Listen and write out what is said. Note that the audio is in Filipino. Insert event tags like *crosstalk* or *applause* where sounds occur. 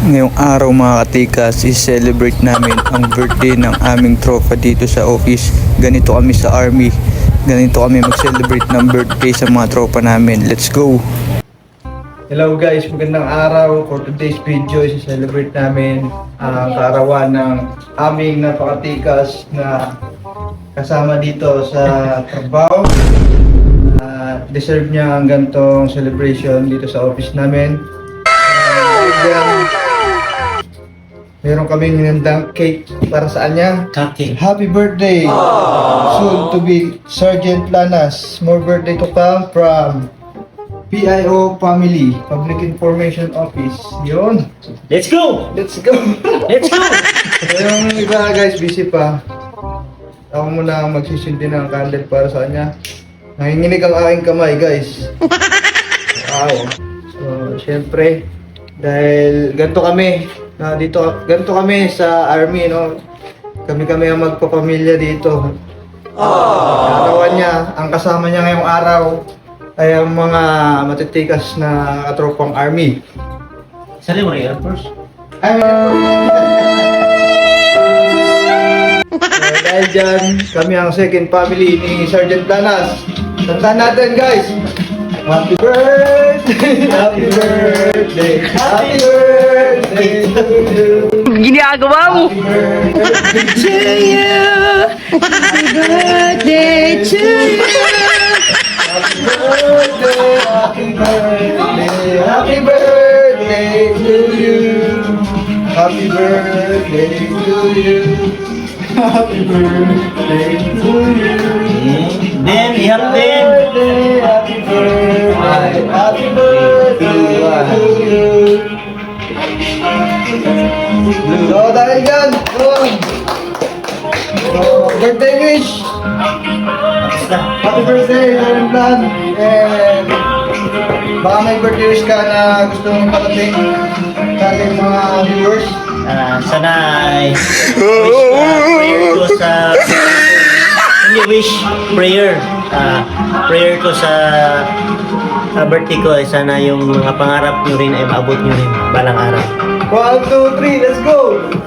Ngayong araw mga katikas, i-celebrate namin ang birthday ng aming tropa dito sa office. Ganito kami sa army. Ganito kami mag-celebrate ng birthday sa mga tropa namin. Let's go! Hello guys, magandang araw. For today's video, i-celebrate namin ang kaarawan ng aming napakatikas na kasama dito sa trabaho. Ah, deserve niya ang gantong celebration dito sa office namin. Uh, meron kaming hinandang cake para sa kanya. Kaki. Happy birthday! Soon to be Sergeant Lanas. More birthday to come from PIO Family, Public Information Office. Yun. Let's go! Let's go! Let's go! *laughs* Yung iba guys, busy pa. Ako muna ang magsisindi ng candle para sa kanya. Nanginginig ang aking kamay guys. *laughs* Wow. So, syempre, dahil ganito kami, na dito, ganito kami sa army, no? Kami-kami ang magpapamilya dito. Katawan niya, ang kasama niya ngayong araw ay ang mga matitikas na katropang army. Sali mo rin first. Ay, So, dahil dyan, kami ang second family ni Sergeant Planas. Tandaan natin guys. Happy birthday! Happy birthday! Happy birthday! Ginagawa mo! Happy *laughs* birthday To you! Happy birthday to you! Happy birthday! Happy birthday! Happy birthday to you! Happy birthday to you! Happy birthday to you! Then, ihap din. birthday, happy birthday, happy birthday to you. So, dahil yun. So, birthday wish. Na. Happy birthday, Aaron Plan. And baka may birthday wish ka na gusto mong parating sa ating mga viewers. Ah, sana ay *laughs* wish ah, prayer ko sa hindi wish prayer Ah, prayer ko sa sa birthday ko ay sana yung mga pangarap nyo rin ay maabot nyo rin balang araw. One, two, three, let's go! Let's go!